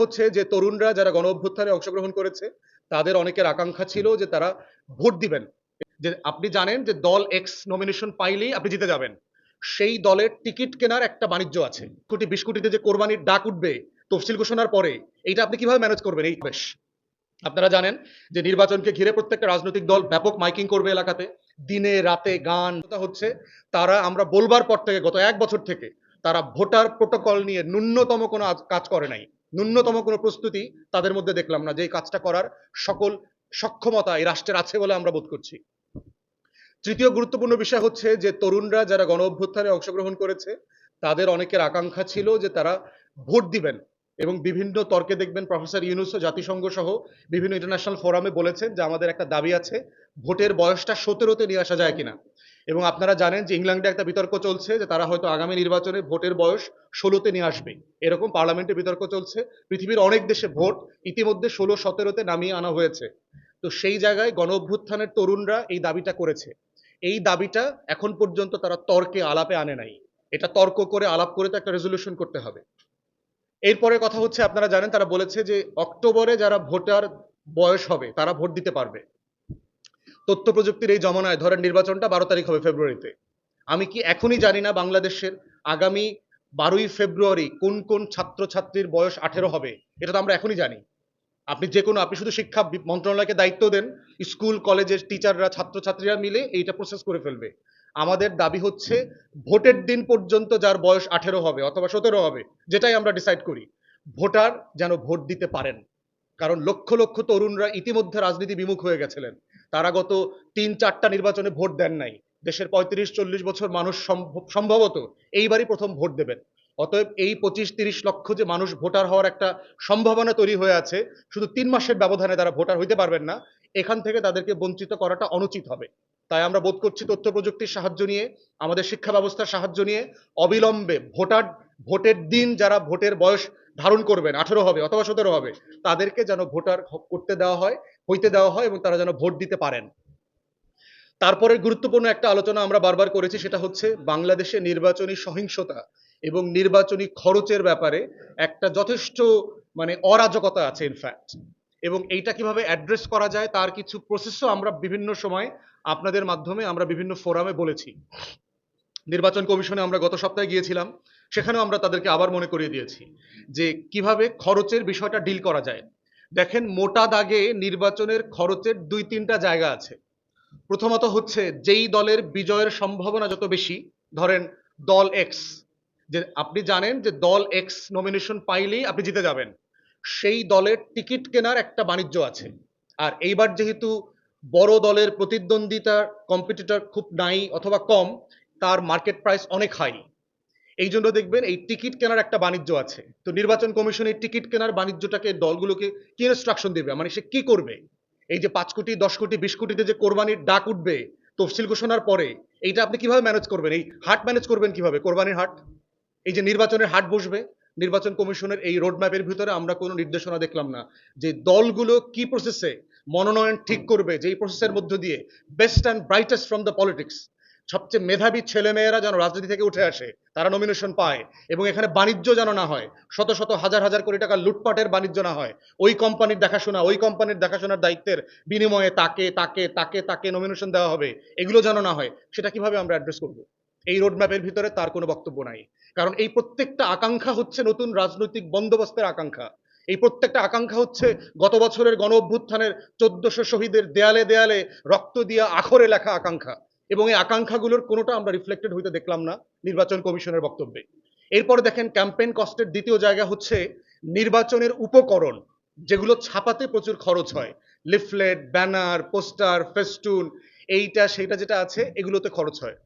হচ্ছে যে তরুণরা যারা গণ অভ্যুত্থানে অংশগ্রহণ করেছে, তাদের অনেকের আকাঙ্ক্ষা ছিল যে তারা ভোট দিবেন। যে আপনি জানেন যে দল এক্স নমিনেশন পাইলেই আপনি জিতে যাবেন। সেই দলের টিকিট কেনার একটা বাণিজ্য আছে। কোটি বিশ কোটিতে যে কোরবানির ডাক উঠবে, তফসিল ঘোষণার পরে, এইটা আপনি কীভাবে ম্যানেজ করবেন? এই বেশ। আপনারা জানেন যে নির্বাচনকে ঘিরে প্রত্যেকটা রাজনৈতিক দল ব্যাপক মাইকিং করবে এলাকাতে। দিনে রাতে গান হচ্ছে তারা আমরা বলবার পর থেকে গত এক বছর থেকে, তারা ভোটার প্রোটোকল নিয়ে ন্যূনতম কোনো কাজ করে নাই। ন্যূনতম কোনো প্রস্তুতি তাদের মধ্যে দেখলাম না যে এই কাজটা করার সকল সক্ষমতা এই রাষ্ট্রের আছে বলে আমরা বোধ করছি। তৃতীয় গুরুত্বপূর্ণ বিষয় হচ্ছে যে তরুণরা যারা গণ অভ্যুত্থানে অংশগ্রহণ করেছে, তাদের অনেকের আকাঙ্ক্ষা ছিল যে তারা ভোট দিবেন এবং বিভিন্ন তর্কে দেখবেন প্রফেসর ইউনুসও জাতিসংঘ সহ বিভিন্ন ইন্টারন্যাশনাল ফোরামে বলেছেন যে আমাদের একটা দাবি আছে, ভোটের বয়সটা সতেরোতে নিয়ে আসা যায় কিনা। এবং আপনারা জানেন যে ইংল্যান্ডে একটা বিতর্ক চলছে যে তারা হয়তো আগামী নির্বাচনে ভোটের বয়স ষোলোতে নিয়ে আসবে। এরকম পার্লামেন্টে বিতর্ক চলছে। পৃথিবীর অনেক দেশে ভোট ইতিমধ্যে ষোলো, সতেরোতে নামিয়ে আনা হয়েছে। তো সেই জায়গায় গণ অভ্যুত্থানের তরুণরা এই দাবিটা করেছে। এই দাবিটা এখন পর্যন্ত তারা তর্কে আলাপে আনে নাই। এটা তর্ক করে, আলাপ করে তো একটা রেজলিউশন করতে হবে। এরপরে কথা হচ্ছে, আপনারা জানেন, তারা বলেছে যে অক্টোবরে যারা ভোটার বয়স হবে, তারা ভোট দিতে পারবে। তথ্য প্রযুক্তির এই জমানায় ধরেন নির্বাচনটা বারো তারিখ হবে ফেব্রুয়ারিতে। আমি কি এখনই জানি না বাংলাদেশের আগামী বারোই ফেব্রুয়ারি কোন কোন ছাত্রছাত্রীর বয়স আঠেরো হবে? এটা তো আমরা এখনই জানি। আপনি যে কোনো, আপনি শুধু শিক্ষা মন্ত্রণালয়কে দায়িত্ব দেন, স্কুল, কলেজের টিচাররা, ছাত্রছাত্রীরা মিলে এইটা প্রসেস করে ফেলবে। আমাদের দাবি হচ্ছে ভোটের দিন পর্যন্ত যার বয়স আঠেরো হবে অথবা সতেরো হবে, যেটাই আমরা ডিসাইড করি, ভোটার যেন ভোট দিতে পারেন। কারণ লক্ষ লক্ষ তরুণরা ইতিমধ্যে রাজনীতি বিমুখ হয়ে গেছিলেন। তারা গত তিন চারটা নির্বাচনে ভোট দেন নাই। দেশের পঁয়ত্রিশ, চল্লিশ বছর মানুষ সম্ভবত এইবারই প্রথম ভোট দেবেন। অতএব এই পঁচিশ, তিরিশ লক্ষ যে মানুষ ভোটার হওয়ার একটা সম্ভাবনা তৈরি হয়ে আছে, শুধু তিন মাসের ব্যবধানে তারা ভোটার হইতে পারবেন না, এখান থেকে তাদেরকে বঞ্চিত করাটা অনুচিত হবে। তাই আমরা বোধ করছি তথ্য প্রযুক্তির সাহায্য নিয়ে, আমাদের শিক্ষা ব্যবস্থার সাহায্য নিয়ে, অবিলম্বে ভোটার, ভোটের দিন যারা ভোটের বয়স ধারণ করবেন, আঠেরো হবে, অথবা সতেরো হবে। তাদেরকে যেন ভোটার করতে দেওয়া হয়, হইতে দেওয়া হয় এবং তারা যেন ভোট দিতে পারেন। তারপরে গুরুত্বপূর্ণ একটা আলোচনা আমরা বারবার করেছি, সেটা হচ্ছে বাংলাদেশে নির্বাচনী সহিংসতা এবং নির্বাচনী খরচের ব্যাপারে একটা যথেষ্ট মানে অরাজকতা আছে ইনফ্যাক্ট এবং এইটা কীভাবে অ্যাড্রেস করা যায়, তার কিছু প্রসেসও আমরা বিভিন্ন সময় আপনাদের মাধ্যমে আমরা বিভিন্ন ফোরামে বলেছি। নির্বাচন কমিশনে আমরা গত সপ্তাহে গিয়েছিলাম। সেখানেও আমরা তাদেরকে আবার মনে করিয়ে দিয়েছি যে কীভাবে খরচের বিষয়টা ডিল করা যায়। দেখেন, মোটা দাগে নির্বাচনের খরচের দুই তিনটা জায়গা আছে। প্রথমত হচ্ছে, যেই দলের বিজয়ের সম্ভাবনা যত বেশি, ধরেন দল এক্স যে আপনি জানেন যে দল এক্স নমিনেশন পাইলেই আপনি জিতে যাবেন। সেই দলের টিকিট কেনার একটা বাণিজ্য আছে। আর এইবার যেহেতু বড় দলের প্রতিদ্বন্দ্বিতার কম্পিটিটর খুব নাই অথবা কম, তার মার্কেট প্রাইস অনেক হাই এই জন্য দেখবেন এই টিকিট কেনার একটা বাণিজ্য আছে। তো নির্বাচন কমিশন এই টিকিট কেনার বাণিজ্যটাকে দলগুলোকে কি ইনস্ট্রাকশন দেবে? মানে সে কি করবে? এই যে পাঁচ কোটি, দশ কোটি, বিশ কোটিতে যে কোরবানির ডাক উঠবে, তফসিল ঘোষণার পরে এইটা আপনি কীভাবে ম্যানেজ করবেন? এই হাট ম্যানেজ করবেন কীভাবে? কোরবানির হাট? এই যে নির্বাচনের হাট বসবে, নির্বাচন কমিশনের এই রোডম্যাপের ভিতরে আমরা কোনো নির্দেশনা দেখলাম না যে দলগুলো কি প্রসেসে মনোনয়ন ঠিক করবে যে এই প্রসেসের মধ্য দিয়ে best and brightest from the politics সবচেয়ে মেধাবী ছেলেমেয়েরা যেন রাজনীতি থেকে উঠে আসে, তারা নমিনেশন পায় এবং এখানে বাণিজ্য যেন না হয়, শত শত হাজার হাজার কোটি টাকা লুটপাটের বাণিজ্য না হয়, ওই কোম্পানির দেখাশোনা, ওই কোম্পানির দেখাশোনার দায়িত্বের বিনিময়ে তাকে তাকে তাকে তাকে নমিনেশন দেওয়া হবে, এগুলো যেন না হয়, সেটা কীভাবে আমরা অ্যাড্রেস করব? এই রোডম্যাপের ভিতরে তার কোনো বক্তব্য নাই। কারণ এই প্রত্যেকটা আকাঙ্ক্ষা হচ্ছে নতুন রাজনৈতিক বন্দোবস্তের আকাঙ্ক্ষা। এই প্রত্যেকটা আকাঙ্ক্ষা হচ্ছে গত বছরের গণ অভ্যুত্থানের চোদ্দশো শহীদের দেয়ালে দেয়ালে রক্ত দিয়া আখরে লেখা আকাঙ্ক্ষা। এবং এই আকাঙ্ক্ষাগুলোর কোনোটা আমরা রিফ্লেক্টেড হইতে দেখলাম না নির্বাচন কমিশনের বক্তব্যে। এরপরে দেখেন ক্যাম্পেইন কস্টের দ্বিতীয় জায়গা হচ্ছে নির্বাচনের উপকরণ, যেগুলো ছাপাতে প্রচুর খরচ হয়। লিফলেট ব্যানার পোস্টার ফেস্টুন এইটা, সেইটা যেটা আছে, এগুলোতে খরচ হয়।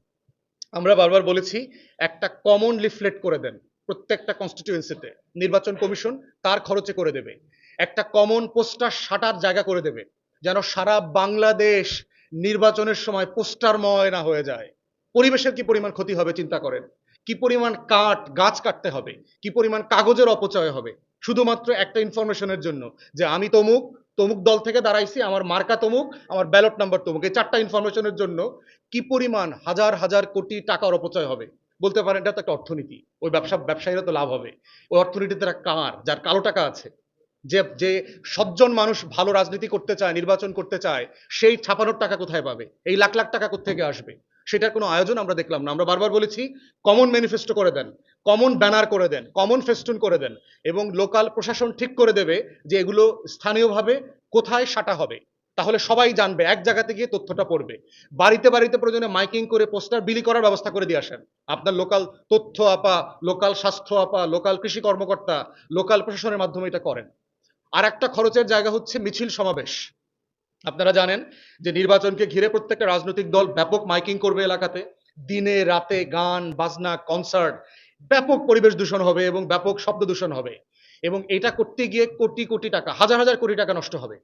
আমরা বারবার বলেছি, একটা কমন লিফলেট করে দেন প্রত্যেকটা কনস্টিটিউয়েন্সিতে নির্বাচন কমিশন তার খরচে করে দেবে। একটা কমন পোস্টার সাটার জায়গা করে দেবে। যেন সারা বাংলাদেশ নির্বাচনের সময় পোস্টারময় না হয়ে যায়। পরিবেশের কি পরিমাণ ক্ষতি হবে চিন্তা করেন? কি পরিমাণ কাঠ, গাছ কাটতে হবে? কি পরিমাণ কাগজের অপচয় হবে? শুধুমাত্র একটা ইনফরমেশনের জন্য যে আমি তমুক তমুক দল থেকে দাঁড়াইছি, আমার মার্কা তমুক, আমার ব্যালট নাম্বার তমুক। এই চারটা ইনফরমেশনের জন্য কি পরিমাণ হাজার হাজার কোটি টাকার অপচয় হবে? বলতে পারেন, এটা তো একটা অর্থনীতি। ওই ব্যবসা, ব্যবসায়ীরা তো লাভ হবে। ওই অর্থনীতিতে কার, যার কালো টাকা আছে যে যে সজ্জন মানুষ ভালো রাজনীতি করতে চায়, নির্বাচন করতে চায়, সেই ছাপানোর টাকা কোথায় পাবে? এই লাখ লাখ টাকা কোথেকে আসবে? সেটার কোনো আয়োজন আমরা দেখলাম না। আমরা বারবার বলেছি কমন ম্যানিফেস্টো করে দেন কমন ব্যানার করে দেন কমন ফেস্টুন করে দেন এবং লোকাল প্রশাসন ঠিক করে দেবে যে এগুলো স্থানীয়ভাবে কোথায় সাটা হবে। তাহলে সবাই জানবে, এক জায়গাতে গিয়ে তথ্যটা পড়বে। বাড়িতে বাড়িতে প্রয়োজনে মাইকিং করে পোস্টার বিলি করার ব্যবস্থা করে দিয়ে আসেন। আপনার লোকাল তথ্য আপা লোকাল স্বাস্থ্য আপা লোকাল কৃষি কর্মকর্তা লোকাল প্রশাসনের মাধ্যমে এটা করেন। আর একটা খরচের জায়গা হচ্ছে মিছিল সমাবেশ। আপনারা জানেন যে নির্বাচনকে ঘিরে প্রত্যেকটা রাজনৈতিক দল ব্যাপক মাইকিং করবে এলাকাতে। দিনে রাতে গান, বাজনা, কনসার্ট, ব্যাপক পরিবেশ দূষণ হবে এবং ব্যাপক শব্দ দূষণ হবে। এবং এটা করতে গিয়ে কোটি কোটি টাকা, হাজার হাজার কোটি টাকা নষ্ট হবে।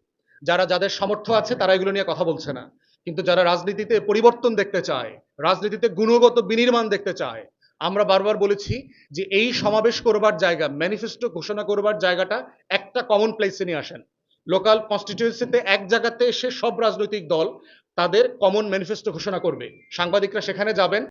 যারা যাদের সামর্থ্য আছে তারা এগুলো নিয়ে কথা বলছে না। কিন্তু যারা রাজনীতিতে পরিবর্তন দেখতে চায়, রাজনীতিতে গুণগত বিনির্মাণ দেখতে চায় আমরা বারবার বলেছি যে এই সমাবেশ করবার জায়গা ম্যানিফেস্টো ঘোষণা করবার জায়গাটা একটা কমন প্লেসে নিয়ে আসেন। লোকাল কনস্টিটিউয়েন্সিতে এক জায়গাতে এসে সব রাজনৈতিক দল তাদের কমন ম্যানিফেস্টো ঘোষণা করবে। সাংবাদিকরা সেখানে যাবেন।